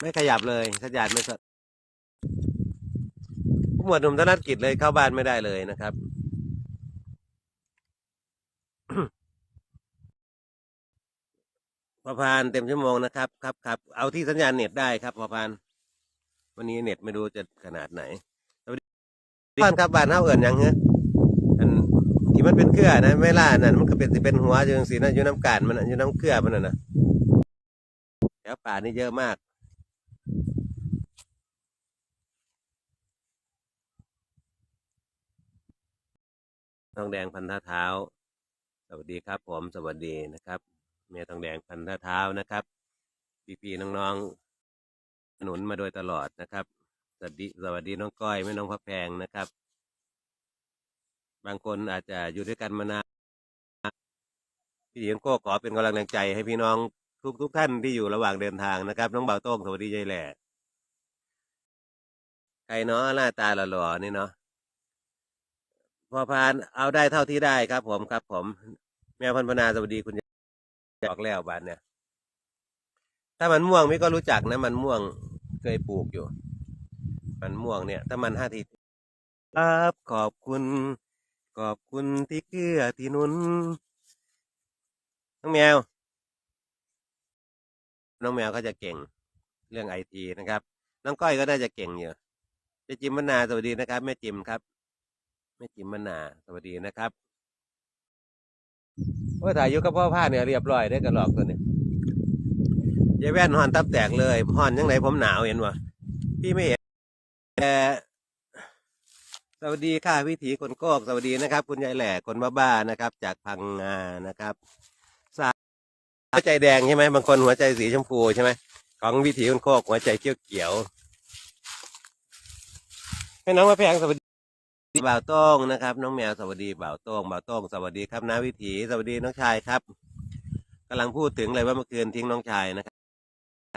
ไม่ขยับเลยสัญญาณไม่สดผู้หมวดหนุ่มธนกิจเลยเข้าบ้านไม่ได้เลยนะครับพอพานเต็มชั่วโมงนะครับครับครับเอาที่สัญญาณเน็ตได้ครับพอพานวันนี้เน็ตไม่รู้จะขนาดไหนสวัสดีบ้านครับบ้านเท่าเอิญยังเฮ้อันที่มันเป็นเครือนะไม่ล่านั่นมันก็เป็นสิเป็นหัวอยู่จังสีนะอยู่น้ำกาดมันอยู่น้ำเครือมันน่ะนะ วป่านี่เยอะมาก ทองแดงพันธะเท้า สวัสดีครับผมสวัสดีนะครับเมียทองแดงพันธะเท้านะครับ พี่ๆน้องๆหนุนมาโดยตลอดนะครับ สวัสดีสวัสดีน้องก้อยแม่น้องพระแพงนะครับ บางคนอาจจะอยู่ด้วยกันมานานพี่หญิงก็ขอเป็นกำลังใจให้พี่น้อง ทุกทุกท่านที่อยู่ระหว่างเดินทางนะครับ น้องเบาโต้งสวัสดียายแหล่ใครเนาะหน้าตาหล่อๆนี่เนาะพอพานเอาได้เท่าที่ได้ครับ ผมครับ ผม แมวพันพนาสวัสดีคุณยายบอกแล้วบานเนี่ย ถ้ามันม่วงมิก็รู้จักนะ มันม่วงเคยปลูกอยู่ มันม่วงเนี่ย ถ้ามันห้าทีครับขอบคุณ ขอบคุณที่เกื้อที่นุนน้องแมว น้องแมวก็จะเก่งเรื่องไอทีนะครับ น้องก้อยก็น่าจะเก่งอยู่เจะจิมมนาสวัสดีนะครับแม่จิมครับแม่จิมมนาสวัสดีนะครับว่าถ่ายยู่กับพ่อผ้าเนี่ยเรียบร้อยได้กระหลอกตัวนี้ยายแว่นหอนตับแตกเลยหอนยังไงผมหนาวเห็นวะพี่ไม่เห็นแต่สวัสดีค่ะวิถีคนโกกสวัสดีนะครับ คุณยายแหล่คนบ้าๆนะครับ จากพังงานะครับ หัวใจแดงใช่ไหมบางคนหัวใจสีชมพูใช่ไหมของวิถีคนโกกหัวใจเขียวเขียวๆให้น้องมาแพงสวัสดีบ่าวโต้งนะครับ น้องแมวสวัสดีบ่าวโต้งบ่าวโต้งสวัสดีครับน้าวิถีสวัสดีน้องชายครับกำลังพูดถึงเลยว่าเมื่อคืนทิ้งน้องชายนะครั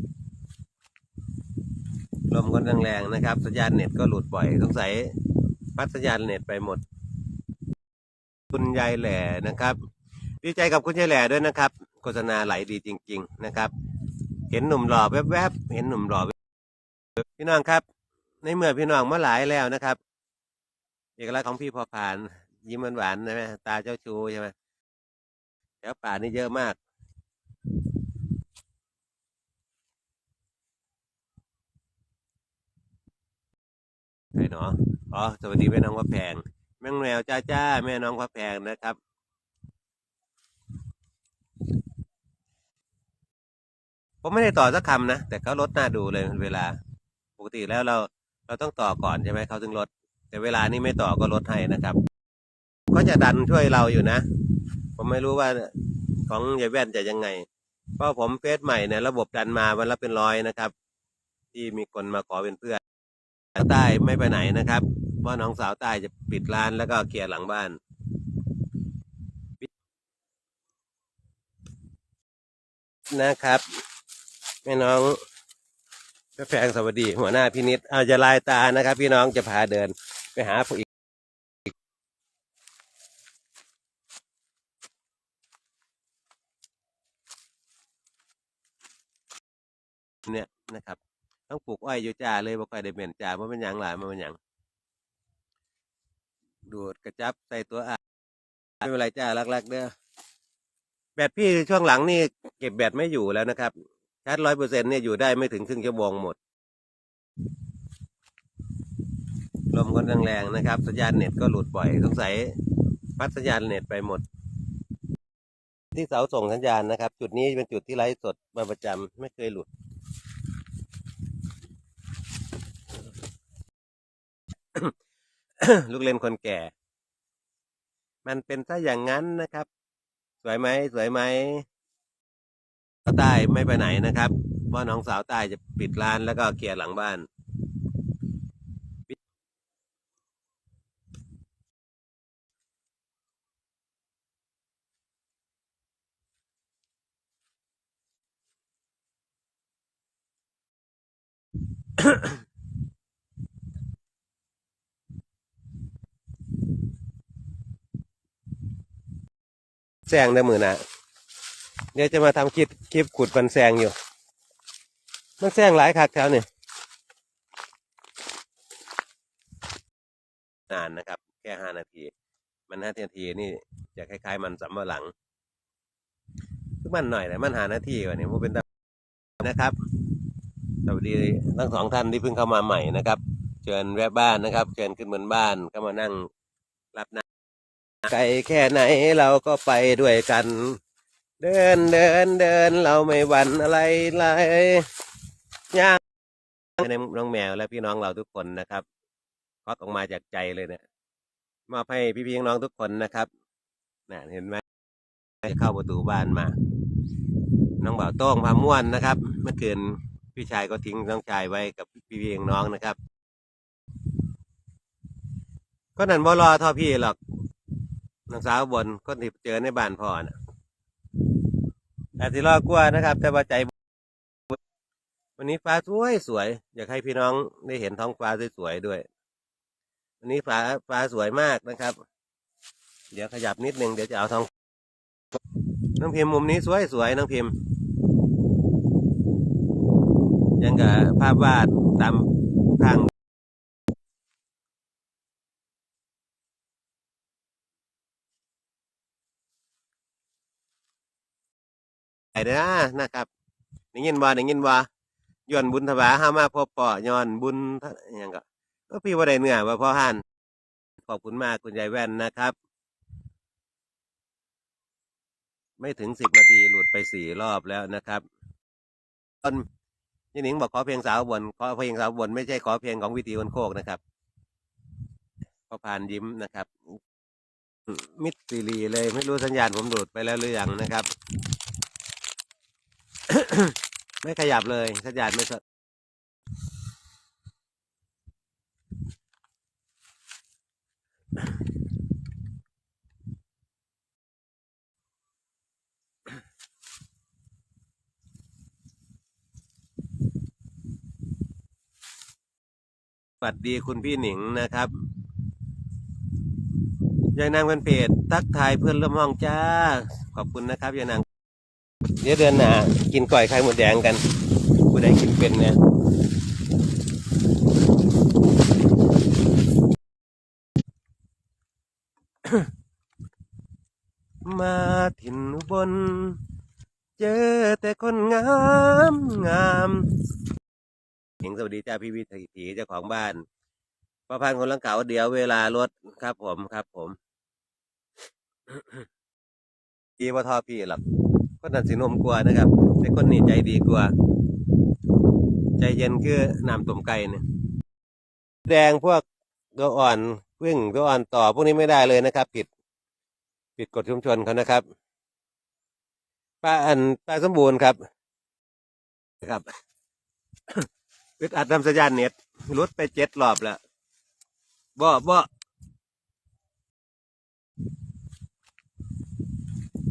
บลมก็แรงๆนะครับ สัญญาณเน็ตก็หลุดบ่อยสงสัยพัดสัญญาณเน็ตไปหมด คุณยายแหล่นะครับ ดีใจกับคุณยายแหล่ด้วยนะครับ ฆษณาไหลดีจริง ๆ นะครับ เห็นหนุ่มหล่อแวบๆเห็นหนุ่มหล่อพี่น้องครับ ในเมื่อพี่น้องมาหลายแล้วนะครับ เอกลักษณ์ของพี่พอผ่าน ยิ้มหวานๆใช่ไหมตาเจ้าชูใช่ไหมแถวป่านี่เยอะมากใครเนาะอ๋อสวัสดีแม่น้องพระแพงแม่งแมวจ้าจ้าแม่น้องพระแพงนะครับ ผมไม่ได้ต่อสักคำนะ แต่เขาลดหน้าดูเลยเวลา ปกติแล้วเราเราต้องต่อก่อนใช่ไหมเขาถึงลด แต่เวลานี้ไม่ต่อก็ลดให้นะครับก็จะดันช่วยเราอยู่นะ ผมไม่รู้ว่าของยายแว่นจะยังไง เพราะผมเฟซใหม่เนี่ยระบบดันมาวันละเป็นร้อยนะครับ ที่มีคนมาขอเป็นเพื่อนใต้ไม่ไปไหนนะครับเพราะน้องสาวใต้จะปิดร้านแล้วก็เคลียร์หลังบ้านนะครับ แม่น้องพระแพงสวัสดีหัวหน้าพินิษเอาจะลายตานะครับ พี่น้องจะพาเดินไปหาผู้อีกเนี่ยนะครับต้องปลูกอ้อยอยู่จ้าเลยบ่ค่อยได้เมนจ้ามันเป็นหยังหลายมันเป็นหยังดูดกระจับใส่ตัวอะไม่เป็นไรจ้ารักๆเด้อแบตพี่ช่วงหลังนี่เก็บแบตไม่อยู่แล้วนะครับ ชาร์จร้อยเปอร์เซ็นเนี่ยอยู่ได้ไม่ถึงครึ่งชั่วโมงหมด ลมก็แรงๆนะครับ สัญญาณเน็ตก็หลุดบ่อยสงสัยพัดสัญญาณเน็ตไปหมด ที่เสาส่งสัญญาณนะครับ จุดนี้เป็นจุดที่ไลฟ์สดมาประจำไม่เคยหลุด ลูกเล่นคนแก่ มันเป็นซะอย่างนั้นนะครับ สวยไหมสวยไหมาวใต้ไม่ไปไหนนะครับเพราะน้องสาวใต้จะปิดร้านแล้วก็เคลียร์หลังบ้านแซงได้มือนะ เดี๋ยวจะมาทำคลิปคลิปขุดฟันแซงอยู่ มันแซงหลายคักแถวนี่นานนะครับ แค่ห้านาที มันห้านาทีนี่จะคล้ายๆ มันสำมะหลังคือมันหน่อยแต่มันหานาทีกว่านี้มันเป็นตานะครับสวัสดีทั้งสองท่านที่เพิ่งเข้ามาใหม่นะครับ เชิญแวะบ้านนะครับ เชิญขึ้นบนบ้านเข้ามานั่งรับน้ำไกลแค่ไหนเราก็ไปด้วยกัน เดินเดินเดินเราไม่หวั่นอะไรเลยย่างในน้องแมวและพี่น้องเราทุกคนนะครับควักออกมาจากใจเลยเนี่ยมอบให้พี่ๆน้องทุกคนนะครับน่ะเห็นไหมเข้าประตูบ้านมา น้องบ่าวโต้งพาม่วนนะครับ เมื่อคืนพี่ชายก็ทิ้งน้องชายไว้กับพี่ๆน้องนะครับ ก็นั่นบ่รอท่าพี่หรอกน้องสาวบนคนที่เจอในบ้านพ่อนะ แต่ที่รอกลัวนะครับ แต่ว่าใจ วันนี้ฟ้าสวยสวย อยากให้พี่น้องได้เห็นท้องฟ้าสวยๆด้วย วันนี้ฟ้าฟ้าสวยมากนะครับ เดี๋ยวขยับนิดนึงเดี๋ยวจะเอาท้อง น้องพิมพ์มุมนี้สวยสวยน้องพิมพ์ ยังกับภาพวาดตามข้าง เด้อนะครับได้ยินบ่ได้ยินบ่ย้อนบุญทบาห้ามาพบป่อย้อนบุญอิหยังก็ก็พี่ว่าได้เนื้อว่าพ่อห่านขอบคุณมากคุณยายแว่นนะครับ ไม่ถึงสิบนาทีหลุดไปสี่รอบแล้วนะครับตอนยี่หนิงบอกขอเพลงสาวบนขอเพลงสาวบนไม่ใช่ขอเพลงของวิธีคนโคกนะครับพอผ่านยิ้มนะครับ มิดซีรีเลยไม่รู้สัญญาณผมหลุดไปแล้วหรือยังนะครับ ไม่ขยับเลยสัญญาณไม่สดสวัสดีคุณพี่หนิงนะครับยายนางเป็นเพจทักทายเพื่อนร่วมห้องจ้า ขอบคุณนะครับยายนาง ดี๋ยวเดือนหน้ากินก่อยไข่หมดแดงกันผู้ใดกินเป็นเนี่ยมาถิ่นบน เจอแต่คนงามงามเห็นสวัสดีจ้าพี่วิถีเจ้าของบ้านประพันธ์คนลังเก่าเดี๋ยวเวลารถครับผมครับผมดีว่าทอพี่หรอก คนนั้นสินมกลัวนะครับ แต่คนนี้ใจดีกว่าใจเย็นคือน้ำต้มไก่เนี่ยแดงพวกตัวอ่อนพึ่งตัวอ่อนต่อพวกนี้ไม่ได้เลยนะครับ ผิดผิดกฎชุมชนเขานะครับป้าอันป้าสมบูรณ์ครับ ครับอึดอัดนำสัญญาณเน็ตรุดไปเจ็ดรอบแล้วบ่บ่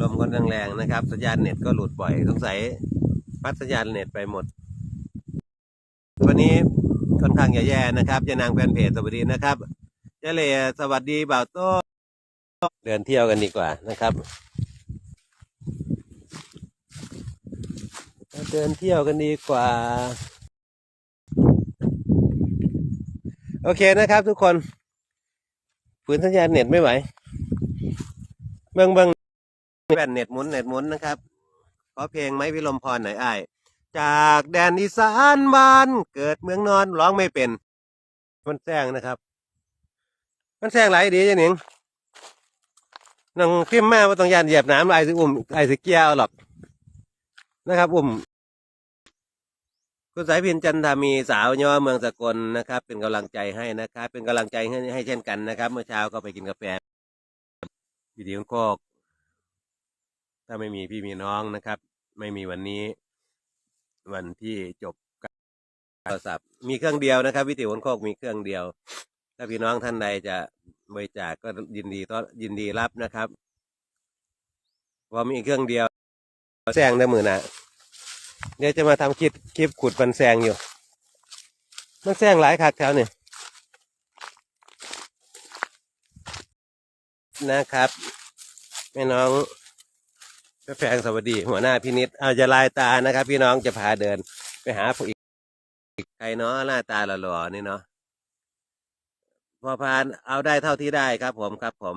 ลมก็แรงๆนะครับ สัญญาณเน็ตก็หลุดบ่อยสงสัยพัดสัญญาณเน็ตไปหมด วันนี้ค่อนข้างจะแย่นะครับจะนางแฟนเพจสวัสดีนะครับเจเลสวัสดีบ่าวโต้เดินเที่ยวกันดีกว่านะครับเดินเที่ยวกันดีกว่า โอเคนะครับทุกคนฝืนสัญญาณเน็ตไม่ไหวเบิ่งเบิ่ง แผ่นเน็ตหมุนเน็ตหมุนนะครับ ขอเพลงไม้พิลมพรหน่อยอ้ายจากแดนอีสานบ้าน เกิดเมืองนอนร้องไม่เป็น มันแซงนะครับ มันแซงหลายดีจ้ะหนิงน้องพิมแม่ว่าต้องยานเหยียบน้ำไอ้สิอุ้มไอ้สิเกียเอาหรอกนะครับ อุ้มคุณสายพินจันทามีสาวย่อเมืองสกลนะครับ เป็นกำลังใจให้นะครับ เป็นกำลังใจให้ให้เช่นกันนะครับ เมื่อเช้าก็ไปกินกาแฟวิดีโอโคก ถ้าไม่มีพี่มีน้องนะครับ ไม่มีวันนี้ วันที่จบโทรศัพท์มีเครื่องเดียวนะครับ วิทยุคนโคกมีเครื่องเดียว ถ้าพี่น้องท่านใดจะบริจาคก็ยินดีต้อนยินดีรับนะครับเพรามีเครื่องเดียวแซงได้มือนะเดี๋ยวจะมาทำคลิปคลิปขุดมันแซงอยู่ มันแซงหลายคักแถวนี่นะครับแม่น้อง แฟงสวัสดี หัวหน้าพินิษเอาจะลายตานะครับ พี่น้องจะพาเดิน ไปหาผู้อีกใครเนาะหน้าตาหล่อๆนี่เนาะพอพานเอาได้เท่าที่ได้ครับ ผมครับ ผม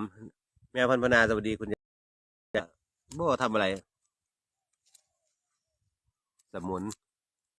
แมวพันพนาสวัสดีคุณจะโบทำอะไร สมุน